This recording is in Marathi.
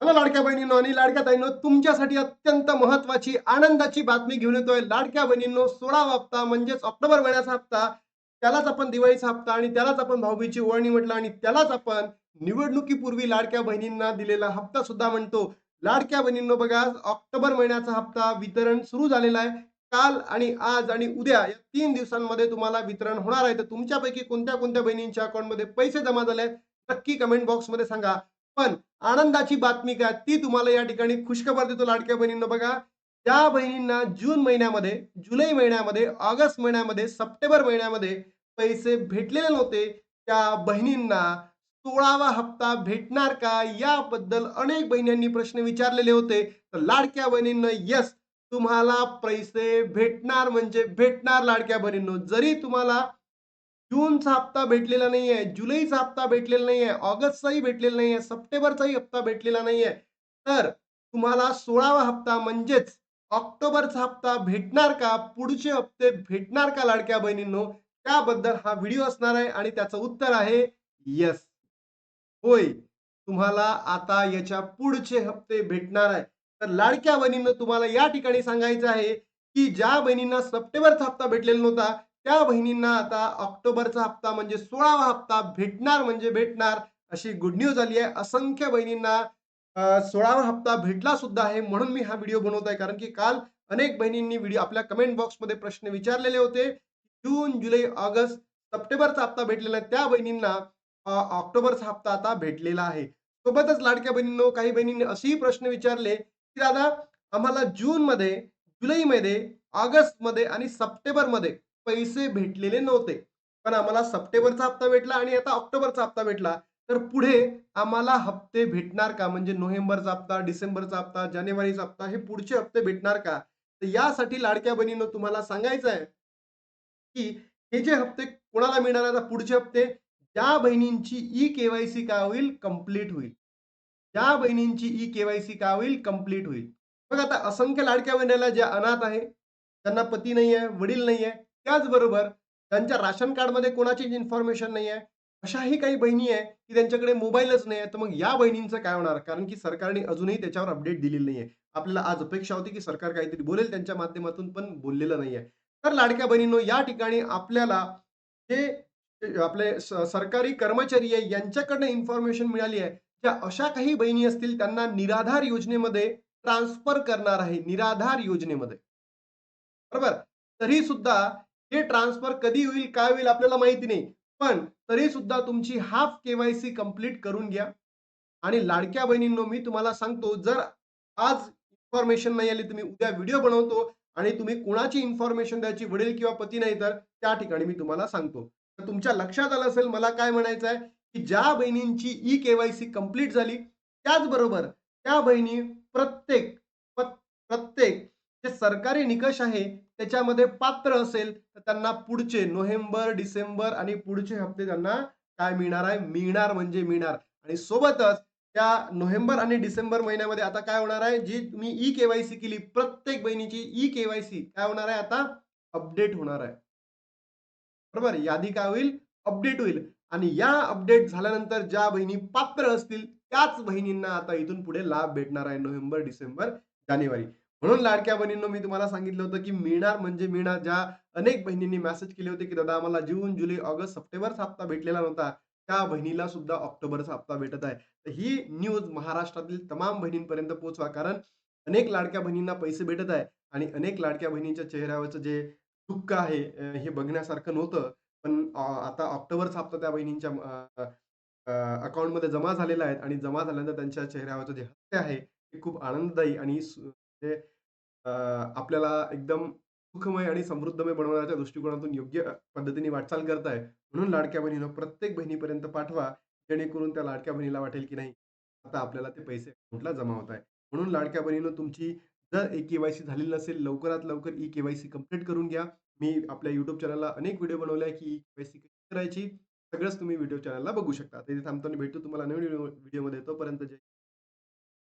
हॅलो लाडक्या बहिणींनो आणि लाडक्या ताईंनो तुमच्यासाठी अत्यंत महत्वाची आनंदाची बातमी घेऊन येतोय लाडक्या बहिणींनो सोळावा हप्ता म्हणजेच ऑक्टोबर महिन्याचा हप्ता. त्यालाच आपण दिवाळीचा हप्ता आणि त्यालाच आपण भाऊबीची ओळणी म्हटलं आणि त्यालाच आपण निवडणुकीपूर्वी लाडक्या बहिणींना दिलेला हप्ता सुद्धा म्हणतो. लाडक्या बहिणींनो बघा ऑक्टोबर महिन्याचा हप्ता वितरण सुरू झालेला आहे. काल आणि आज आणि उद्या या तीन दिवसांमध्ये तुम्हाला वितरण होणार आहे. तर तुमच्यापैकी कोणत्या कोणत्या बहिणींच्या अकाउंटमध्ये पैसे जमा झाले नक्की कमेंट बॉक्समध्ये सांगा. पण आनंदाची बातमी काय? ती तुम्हाला या ठिकाणी खुशखबर देतो लाडक्या बहिणींना बघा. त्या बहिणींना जून महिन्यामध्ये जुलै महिन्यामध्ये ऑगस्ट महिन्यामध्ये सप्टेंबर महिन्यामध्ये पैसे भेटलेले नव्हते. त्या बहिणींना सोळावा हप्ता भेटणार का? याबद्दल अनेक बहिणींनी प्रश्न विचारलेले होते. तर लाडक्या बहिणींना यस तुम्हाला पैसे भेटणार म्हणजे भेटणार लाडक्या बहिणींनो. जरी तुम्हाला जूनचा हप्ता भेटलेला नाहीये जुलैचा हप्ता भेटलेला नाहीये ऑगस्टचाही भेटलेला नाहीये सप्टेंबरचाही हप्ता भेटलेला नाहीये. तर तुम्हाला सोळावा हप्ता म्हणजेच ऑक्टोबरचा हप्ता भेटणार का? पुढचे हप्ते भेटणार का लाडक्या बहिणींनो? त्याबद्दल हा व्हिडिओ असणार आहे आणि त्याचं उत्तर आहे यस होय तुम्हाला आता याच्या पुढचे हप्ते भेटणार आहे. तर लाडक्या बहिणींनो तुम्हाला या ठिकाणी सांगायचं आहे की ज्या बहिणींना सप्टेंबरचा हप्ता भेटलेला नव्हता त्या बहिणींना आता ऑक्टोबरचा हप्ता म्हणजे सोळावा हप्ता भेटणार म्हणजे भेटणार अशी गुड न्यूज आली आहे. असंख्य बहिणींना सोळावा हप्ता भेटला सुद्धा आहे म्हणून मी हा व्हिडिओ बनवत आहे कारण की काल अनेक बहिणींनी व्हिडिओ आपल्या कमेंट बॉक्समध्ये प्रश्न विचारलेले होते. जून जुलै ऑगस्ट सप्टेंबरचा हप्ता भेटलेला आहे. त्या बहिणींना ऑक्टोबरचा हप्ता आता भेटलेला आहे. सोबतच लाडक्या बहिणींनो काही बहिणींनी असेही प्रश्न विचारले की दादा आम्हाला जूनमध्ये जुलैमध्ये ऑगस्टमध्ये आणि सप्टेंबरमध्ये पैसे भेटलेले नव्हते. पण आम्हाला सप्टेंबरचा हप्ता भेटला आणि आता ऑक्टोबरचा हप्ता भेटला. तर पुढे आम्हाला हप्ते भेटणार का? म्हणजे नोव्हेंबरचा हप्ता डिसेंबरचा हप्ता जानेवारीचा हप्ता हे पुढचे हप्ते भेटणार का? तर यासाठी लाडक्या बहिणींनो तुम्हाला सांगायचं आहे की हे जे हप्ते कोणाला मिळणार आहेत? पुढचे हप्ते ज्या बहिणींची ई केवायसी काय होईल? कंप्लीट होईल. ज्या बहिणींची ई केवायसी काय होईल? कंप्लीट होईल. बघ आता असंख्य लाडक्या बहिणीला ज्या अनाथ आहे त्यांना पती नाही आहे वडील नाही आहे त्याचबरोबर त्यांच्या राशन कार्डमध्ये कोणाचीच इन्फॉर्मेशन नाही आहे अशाही काही बहिणी आहे की त्यांच्याकडे मोबाईलच नाही आहे तर मग या बहिणींचं काय होणार? कारण की सरकारने अजूनही त्याच्यावर अपडेट दिलेली नाही आहे आपल्याला आज अपेक्षा होती की सरकार काहीतरी बोलेल त्यांच्या माध्यमातून पण बोललेलं नाही आहे तर लाडक्या बहिणींनो या ठिकाणी आपल्याला जे आपले सरकारी कर्मचारी आहे यांच्याकडनं इन्फॉर्मेशन मिळाली आहे. ज्या अशा काही बहिणी असतील त्यांना निराधार योजनेमध्ये ट्रान्सफर करणार आहे. निराधार योजनेमध्ये. बरोबर? तरी सुद्धा हे ट्रान्सफर कधी होईल काय होईल आपल्याला माहिती नाही. पण तरी सुद्धा तुमची हाफ केवायसी कंप्लीट करून घ्या. आणि लाडक्या बहिणींनो मी तुम्हाला सांगतो जर आज इन्फॉर्मेशन नाही आली तुम्ही उद्या व्हिडिओ बनवतो आणि तुम्ही कुणाची इन्फॉर्मेशन द्यायची वडील किंवा पती नाही तर त्या ठिकाणी मी तुम्हाला सांगतो. तर तुमच्या लक्षात आलं असेल मला काय म्हणायचं आहे की ज्या बहिणींची ई केवायसी कंप्लीट झाली त्याचबरोबर त्या बहिणी प्रत्येक प्रत्येक जे सरकारी निकष आहे त्याच्यामध्ये पात्र असेल तर त्यांना पुढचे नोव्हेंबर डिसेंबर आणि पुढचे हप्ते त्यांना काय मिळणार आहे? मिळणार म्हणजे मिळणार. आणि सोबतच त्या नोव्हेंबर आणि डिसेंबर महिन्यामध्ये आता काय होणार आहे? जी तुम्ही ई केवायसी केली प्रत्येक बहिणीची ई केवायसी काय होणार आहे? आता अपडेट होणार आहे. बरोबर? यादी काय होईल? अपडेट होईल. आणि या अपडेट झाल्यानंतर ज्या बहिणी पात्र असतील त्याच बहिणींना आता इथून पुढे लाभ भेटणार आहे नोव्हेंबर डिसेंबर जानेवारी. म्हणून लाडक्या बहिणींनो मी तुम्हाला सांगितलं होतं की मिळणार म्हणजे मिळणार. ज्या अनेक बहिणींनी मेसेज केले होते की दादा आम्हाला जून जुलै ऑगस्ट सप्टेंबरचा हप्ता भेटलेला नव्हता. त्या बहिणीला सुद्धा ऑक्टोबरचा हप्ता भेटत आहे. तर ही न्यूज महाराष्ट्रातील तमाम बहिणींपर्यंत पोहोचवा. कारण अनेक लाडक्या बहिणींना पैसे भेटत आहे आणि अनेक लाडक्या बहिणींच्या चेहऱ्यावरचं जे दुःख आहे हे बघण्यासारखं नव्हतं. पण आता ऑक्टोबरचा हप्ता त्या बहिणींच्या अकाउंटमध्ये जमा झालेला आहे आणि जमा झाल्यानंतर त्यांच्या चेहऱ्यावरचं जे हत्या आहे ते खूप आनंददायी आणि ते म्हणजे आपल्याला एकदम सुखमय आणि समृद्धमय बनवण्याच्या दृष्टिकोनातून योग्य पद्धतीने वाटचाल करत आहे म्हणून लाडक्या बहिणीनं प्रत्येक बहिणीपर्यंत पाठवा जेणेकरून त्या लाडक्या बहिणीला वाटेल की नाही आता आपल्याला ते पैसे अकाउंटला जमा होत आहे. म्हणून लाडक्या बहिणीनं तुमची जर ई केवायसी झालेली नसेल लवकरात लवकर ई केवायसी कंप्लीट करून घ्या. मी आपल्या युट्यूब चॅनलला अनेक व्हिडिओ बनवले आहे की ई केवायसी कशी करायची सगळंच तुम्ही व्हिडिओ चॅनलला बघू शकता. ते थांबताना भेटतो तुम्हाला नवीन व्हिडिओमध्ये तोपर्यंत जय